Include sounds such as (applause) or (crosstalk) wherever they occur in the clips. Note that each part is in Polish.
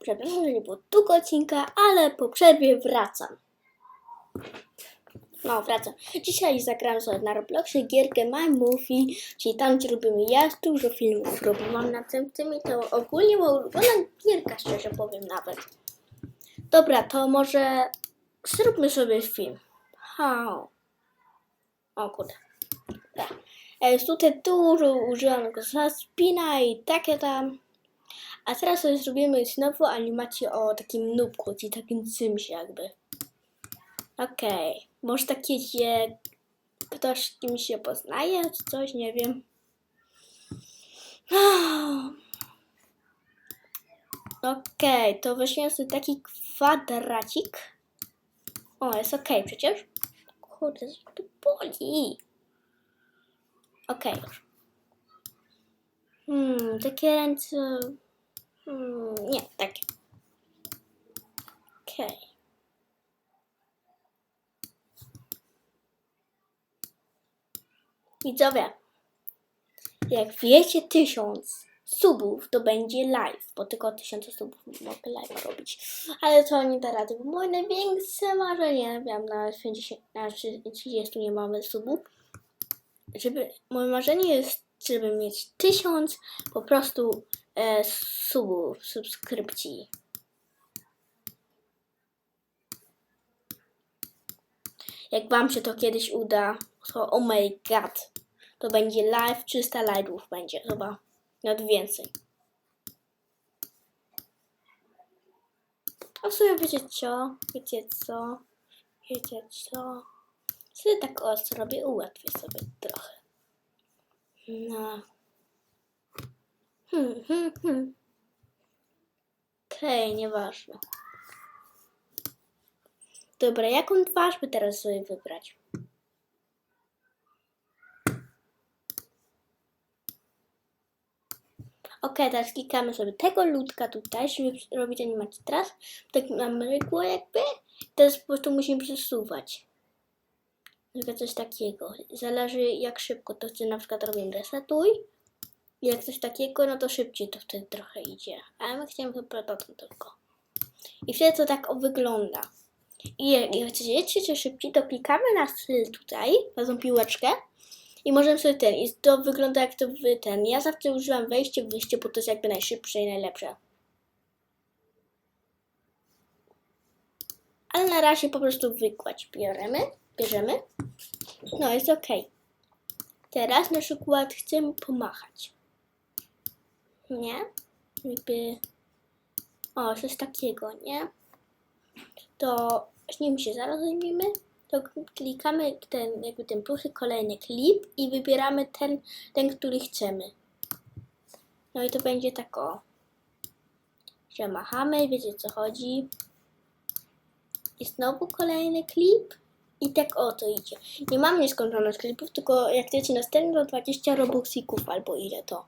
Przepraszam, że nie było długo odcinka, ale po przerwie wracam. No, wracam. Dzisiaj zagram sobie na Robloxie gierkę My Movie, czyli tam, gdzie robimy ja dużo filmów robię. Mam na tym, tym i to ogólnie ulubiona gierka, szczerze powiem nawet. Dobra, to może zróbmy sobie film. Ha. O kurde. Dobra. E, tutaj dużo używanego spina i takie tam. A teraz sobie zrobimy znowu animację o takim nubku, czyli takim cymsie jakby. Okej. Może takie, gdzie ktoś z się poznaje, czy coś, nie wiem. Okej, to weźmiemy sobie taki kwadracik. O, jest okej przecież. Kurde, tu boli? Okej, już. Hmm, takie ręce... Hmm, nie, takie. Okej. Widzowie, jak wiecie tysiąc subów, to będzie live, bo tylko tysiące subów mogę live robić. Ale to nie da rady, bo moje największe marzenie, wiem, na 50, na 30 nie mamy subów, żeby, moje marzenie jest, żeby mieć tysiąc po prostu e, subów, subskrypcji. Jak wam się to kiedyś uda, to oh my god, to będzie live, 300 live'ów będzie chyba, nawet więcej. A w sumie wiecie co, wiecie co, wiecie co, sobie tak o zrobię, ułatwię sobie trochę. No. Hmm, hmm, hmm. Okej, nieważne. Dobra, jaką twarz by teraz sobie wybrać? Ok, teraz klikamy sobie tego ludka tutaj, żeby robić animację. Teraz tak mamy rygło jakby. Teraz po prostu musimy przesuwać. Przykład coś takiego. Zależy jak szybko to chce, na przykład robimy resetuj. Jak coś takiego, no to szybciej to wtedy trochę idzie. Ale my chcemy to prototyp tylko. I wtedy to tak wygląda. I jak chcecie czy szybciej, to klikamy na tutaj, na tą piłeczkę i możemy sobie ten, i to wygląda jak to wy ten. Ja zawsze używam wejście, wyjście, bo to jest jakby najszybsze i najlepsze. Ale na razie po prostu wykładź bierzemy, bierzemy. No jest ok. Teraz na przykład chcemy pomachać. Nie? Jakby... O, coś takiego, nie? to nim się zaraz zajmiemy, to klikamy ten, jakby ten plusy, kolejny klip i wybieramy ten, ten, który chcemy. No i to będzie tak o, że machamy, wiecie co chodzi. I znowu kolejny klip i tak o to idzie. Nie mam nieskończoność klipów, tylko jak chcecie następny to 20 robuxików albo ile to.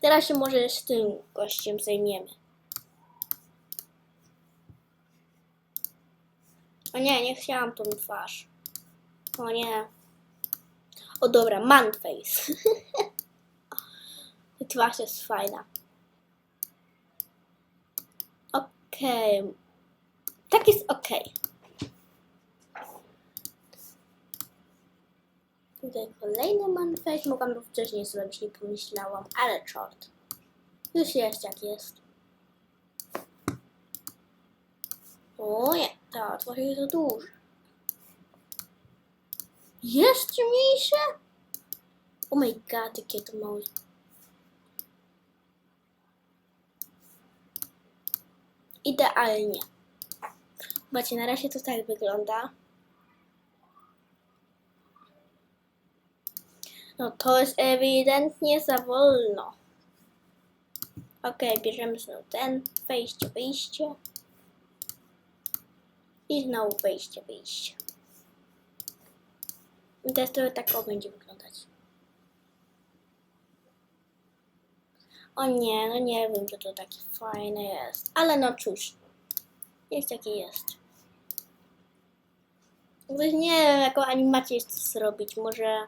Teraz się może z tym gościem zajmiemy. O nie, nie chciałam tą twarz. O nie. O dobra, man face. (laughs) twarz jest fajna. Okej. Okay. Tak jest okej. Tutaj kolejny man face. Mogłam to wcześniej zrobić, nie pomyślałam, ale short. Już jest jak jest. O nie, ta twarz jest za duża. Jeszcze mniejsze? Oh my god, jakie to małe. Idealnie. Zobaczcie, na razie to tak wygląda. No to jest ewidentnie za wolno. Ok, bierzemy sobie ten, wejście, wyjście. I znowu wejście, wyjście. I teraz to tak o będzie wyglądać. O nie, no nie wiem, czy to takie fajne jest. Ale no cóż. Jest jaki jest. Nie wiem, jaką animację chcę zrobić. Może...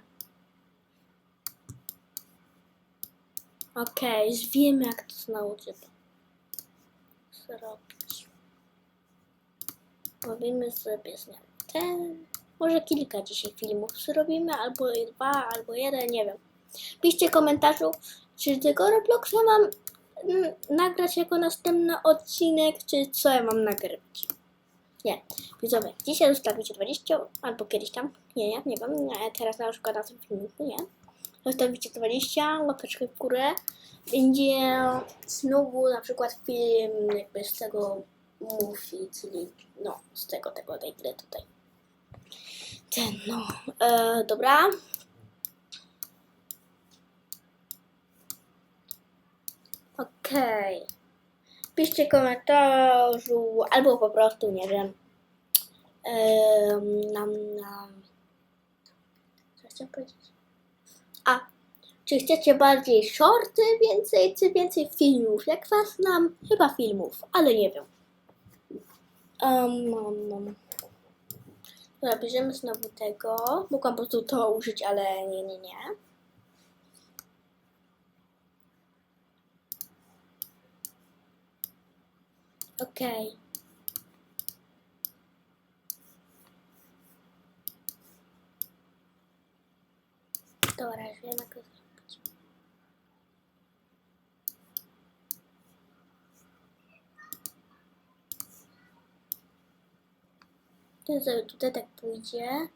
Okej, już wiemy jak to trzeba zrobić? Robimy sobie zmianę ten. Może kilka dzisiaj filmów zrobimy, albo dwa, albo jeden, nie wiem. Piszcie w komentarzu, czy tego Robloxa mam mm, nagrać jako następny odcinek, czy co ja mam nagrywać. Nie, widzowie, dzisiaj zostawicie 20, albo kiedyś tam, nie, nie, nie wiem, teraz na przykład na tym filmiku, nie. Zostawicie 20, łapeczkę w górę. Będzie znowu na przykład film jakby z tego movie, czyli no, z tego, tego, tej gry tutaj. Ten, no, e, dobra. Okej. Piszcie w komentarzu, albo po prostu, nie wiem, em, nam, nam, co chciałam powiedzieć? Czy chcecie bardziej shorty więcej, czy więcej filmów? Jak was nam? Chyba filmów, ale nie wiem. Um, um, um. Dobra, bierzemy znowu tego. Mogłam po prostu to użyć, ale nie, nie, nie. Okej. Dobra, już wiem jak to zrobić. Ten sobie tutaj tak pójdzie.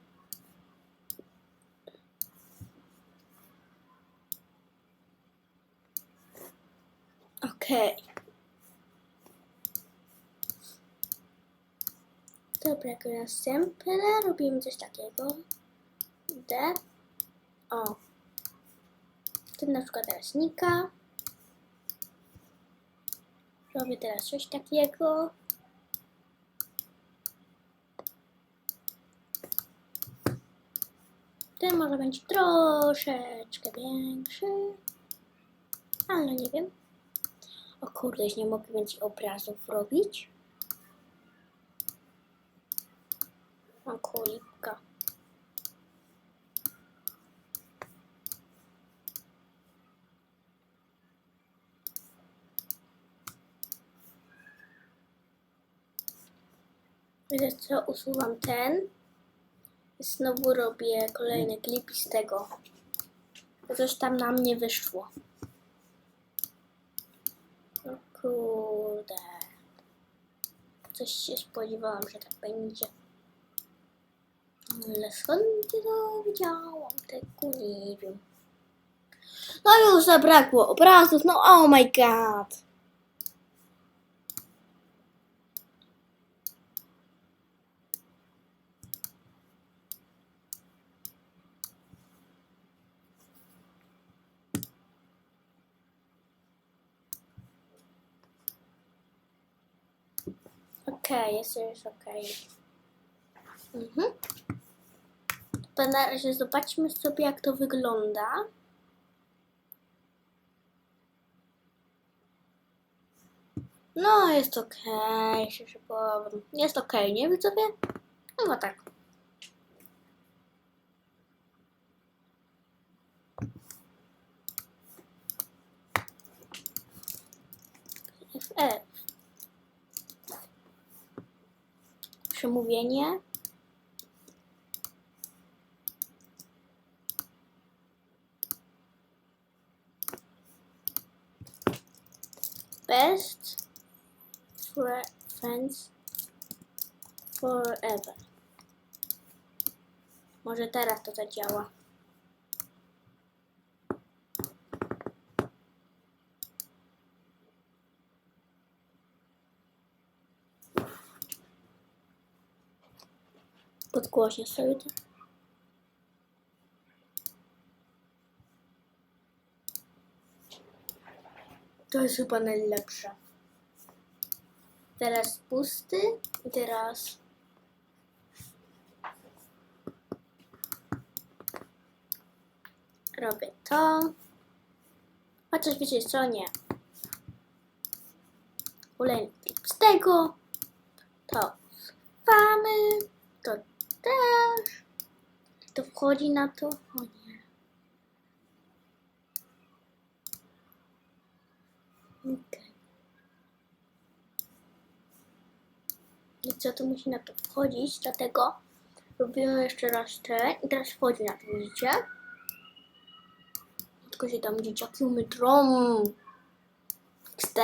Okej. Dobra, jako następne robimy coś takiego. D. O. Ten na przykład teraz Nika. Robię teraz coś takiego. Ten może będzie troszeczkę większy. Ale nie wiem. O kurde, nie mogę więcej obrazów robić. Mam. Wiecie co, usuwam ten. Znowu robię kolejny klip z tego. Coś tam nam nie wyszło. No kurde. Coś się spodziewałam, że tak będzie. Ale skąd to wiedziałam? Tego nie wiem. No już zabrakło obrazów, no oh my god. Okej, jest już okej. Mhm. To na razie zobaczmy sobie, jak to wygląda. No, jest okej, się się powiem. Jest okej, nie widzowie? No bo tak. FF. Przemówienie. Best fri- friends forever. Może teraz to zadziała. Podgłośnie sobie to. To jest chyba najlepsze. Teraz pusty i teraz robię to. Chociaż wiecie co, nie. Kolejny klip z tego. To mamy. To też. To wchodzi na to. O nie. Okej. I co, tu musi na to wchodzić, dlatego robimy jeszcze raz ten i teraz wchodzi na to, widzicie? Tylko się tam dzieciaki umydrą. XD.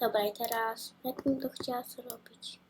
Dobra, i teraz jak bym to chciała zrobić?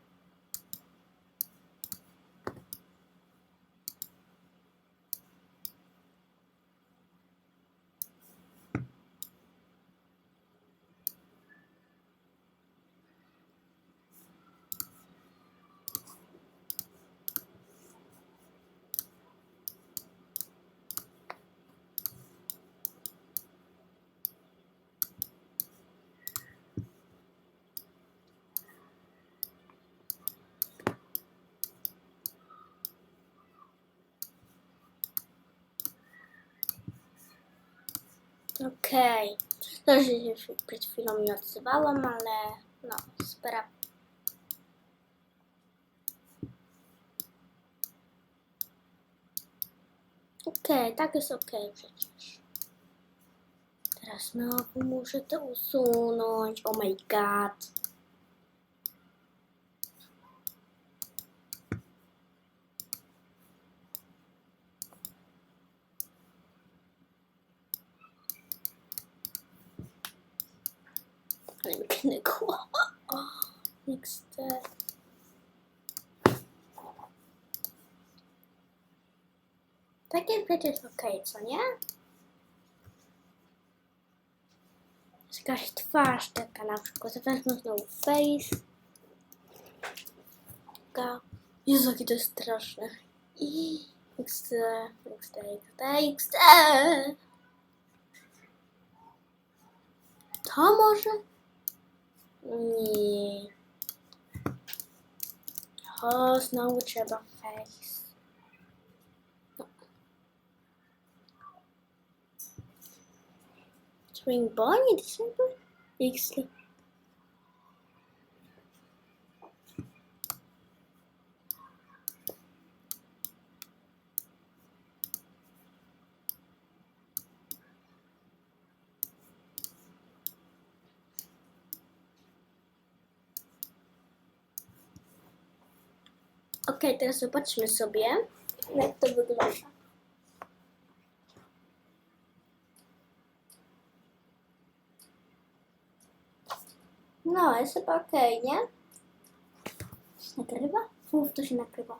Okej. Okay. że się przed chwilą nie odzywałam, ale no, spera. Okej, okay, tak jest okej przecież. Teraz znowu muszę to usunąć. Oh my god. I'm gonna go. Oh, next step. Takie przecież okej, co nie? Jakaś twarz taka na przykład. Wezmę znowu face. Taka. Jezu, jakie to jest straszne. I XD, XD, XD, XD. To może? Nie. O, znowu trzeba face. No. Spring December? X. Ok, teraz zobaczmy sobie, jak to wygląda. No, jest chyba ok, nie? Się nagrywa? Uf, to się nagrywa.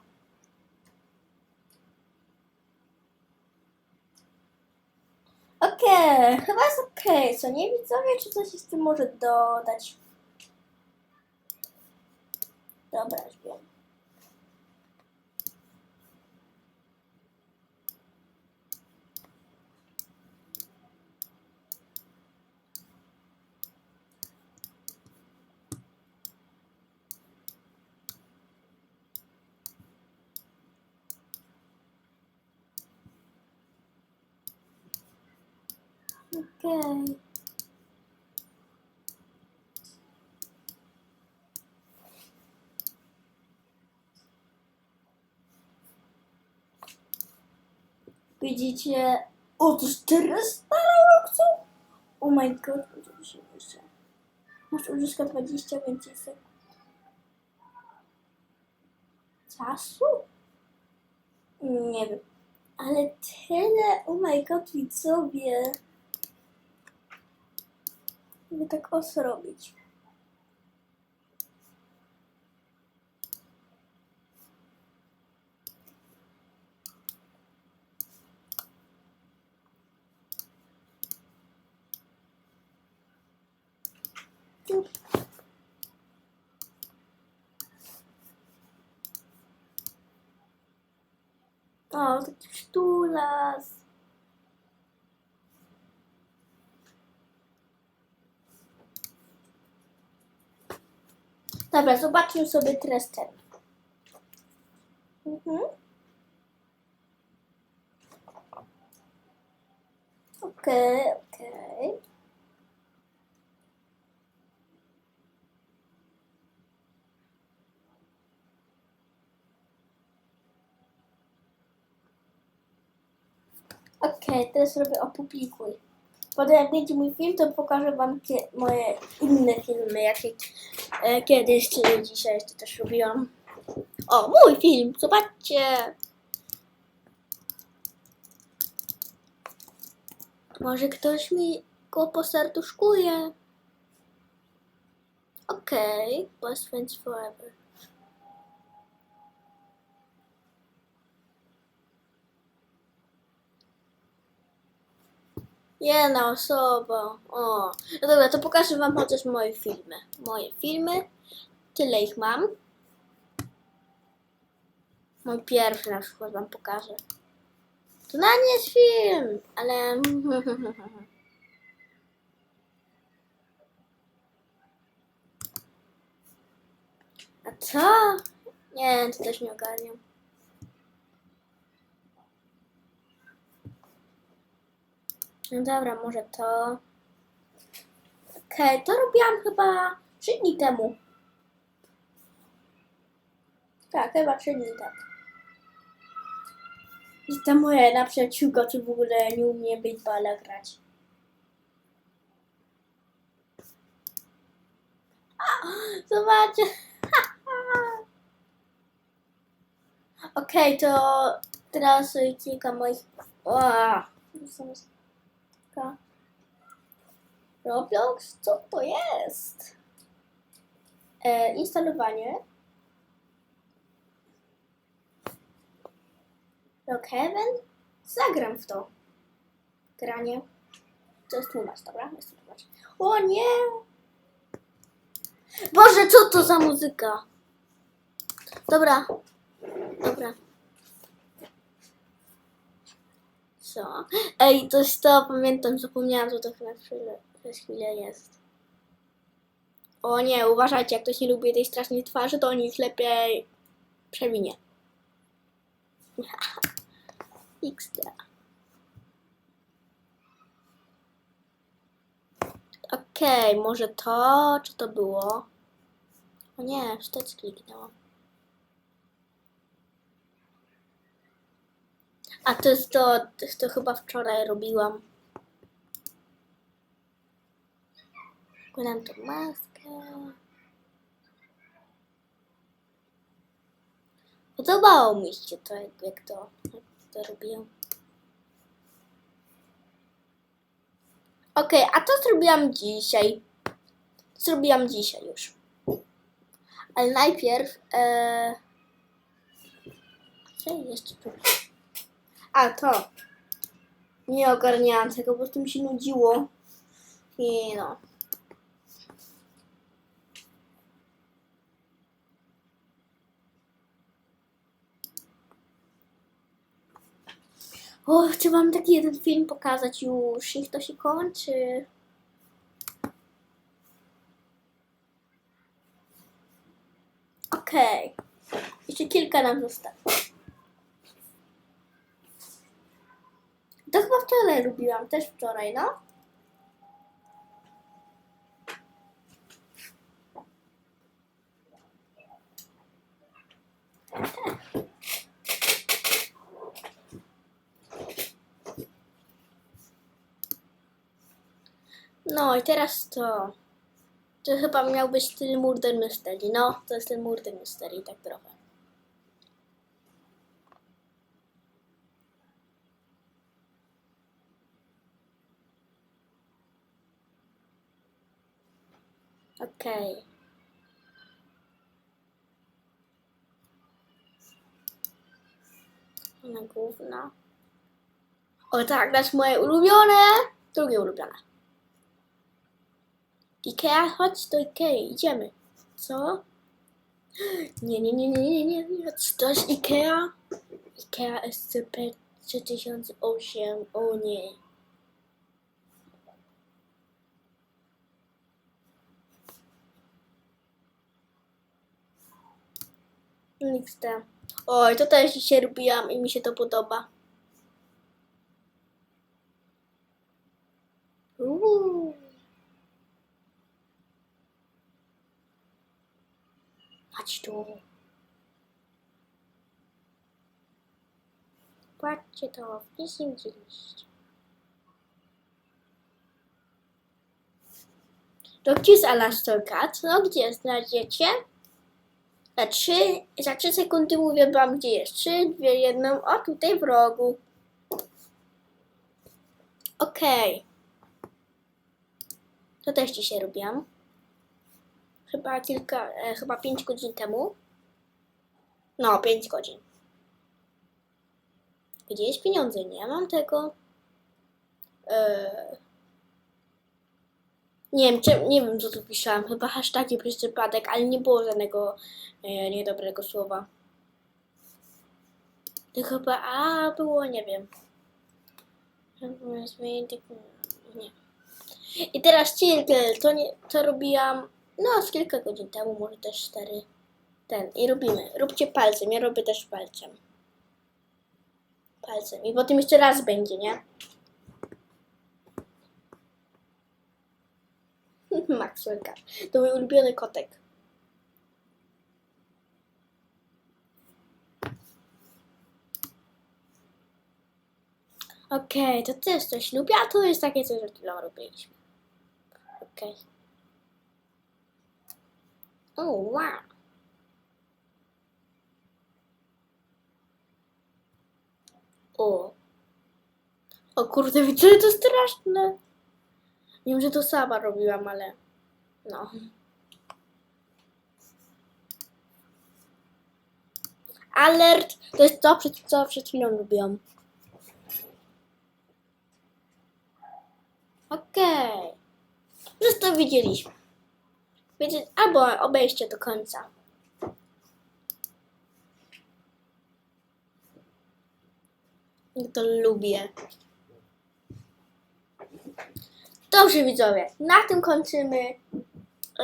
Okej, okay, chyba jest okej, okay. co nie widzowie, czy coś z tym może dodać? Dobra, już wiem. Okej. Widzicie? O, to 400 Robuxów? Oh my god, to się jeszcze. Masz uzyskać 20 więcej sekund. Czasu? Nie wiem. Ale tyle, oh my god, widzowie. By tak os robić. O, taki sztulas. Dobra, zobaczmy sobie teraz ten. Mhm. Okej, okay, okej. Okay. Okej, okay, teraz robię opublikuj. Będzie mój film, to pokażę wam moje inne filmy, jakie e, kiedyś czy dzisiaj jeszcze też robiłam. O, mój film, zobaczcie! Może ktoś mi go poserduszkuje. Okej, okay. Best Friends Forever. Jedna osoba. O. No dobra, to pokażę wam chociaż moje filmy. Moje filmy. Tyle ich mam. Mój pierwszy na przykład wam pokażę. To na nie jest film, ale... (laughs) A co? Nie, to też nie ogarniam. No dobra, może to. Okej, to robiłam chyba 3 dni temu. Tak, chyba 3 dni temu. I ta moja jedna przyjaciółka, w ogóle nie umie baseballa grać. A, Zobaczcie. (laughs) Okej, to teraz kilka moich... O, Ka- Roblox? Co to jest? E, instalowanie. Rockhaven? Zagram w to. Granie. To jest tłumacz, dobra? Jest tłumacz. O nie! Boże, co to za muzyka? Dobra. Dobra. Co? Ej, to jest to, pamiętam, zapomniałam, że to chwilę, przez chwilę jest. O nie, uważajcie, jak ktoś nie lubi tej strasznej twarzy, to nic lepiej przewinie. (laughs) XD. Okej, może to, czy to było? O nie, wstecz kliknęłam. A to jest to, to, chyba wczoraj robiłam. Kładam tą maskę. Podobało mi się to, jak, to, jak to robiłam. Okej, a to zrobiłam dzisiaj. Zrobiłam dzisiaj już. Ale najpierw... E... Co jeszcze tu? A, to. Nie ogarniałam tego, po prostu mi się nudziło. I no. O, chcę wam taki jeden film pokazać już. Niech to się kończy. Okej. Jeszcze kilka nam zostało. To chyba wczoraj lubiłam, też wczoraj, no. No i teraz to. To chyba miał być styl Murder Mystery. No, to jest ten Murder Mystery, tak trochę. Okej. Na główna. O tak, to moje ulubione. Drugie ulubione. Ikea, chodź do Ikei, idziemy. Co? Nie, nie, nie, nie, nie, nie, nie. To jest Ikea? Ikea SCP 3008. O nie. Tam. Oj, to też dzisiaj robiłam i mi się to podoba. Uuu. Chodź tu. Patrzcie to, w 10 liście. To gdzie jest Alastor Cat? No gdzie znajdziecie? Za trzy, za trzy sekundy mówię wam, gdzie jest. Trzy, dwie, jedną. O, tutaj w rogu. Okej. To też dzisiaj robiłam. Chyba kilka, e, chyba pięć godzin temu. No, pięć godzin. Gdzie jest pieniądze? Nie mam tego. Eee... Nie wiem, czy, nie wiem co tu pisałam. Chyba hashtagi przez przypadek, ale nie było żadnego e, niedobrego słowa. To chyba A było, nie wiem. Nie. I teraz cirkel, to, nie, to robiłam no z kilka godzin temu, może też cztery. Ten, i robimy. Róbcie palcem, ja robię też palcem. Palcem. I potem jeszcze raz będzie, nie? Maxwellka. To mój ulubiony kotek. Okej, to też coś lubię, a to jest takie coś, co chwilą robiliśmy. Okej. O, wow. O. O kurde, widzę, to straszne. Wiem, że to sama robiłam, ale no. Alert! To jest to, co przed chwilą robiłam. Okej. Już to widzieliśmy. Wiecie, albo obejście do końca. To lubię. Dobrze widzowie, na tym kończymy.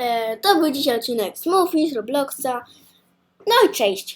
E, to był dzisiaj odcinek Smoothies, Robloxa. No i cześć.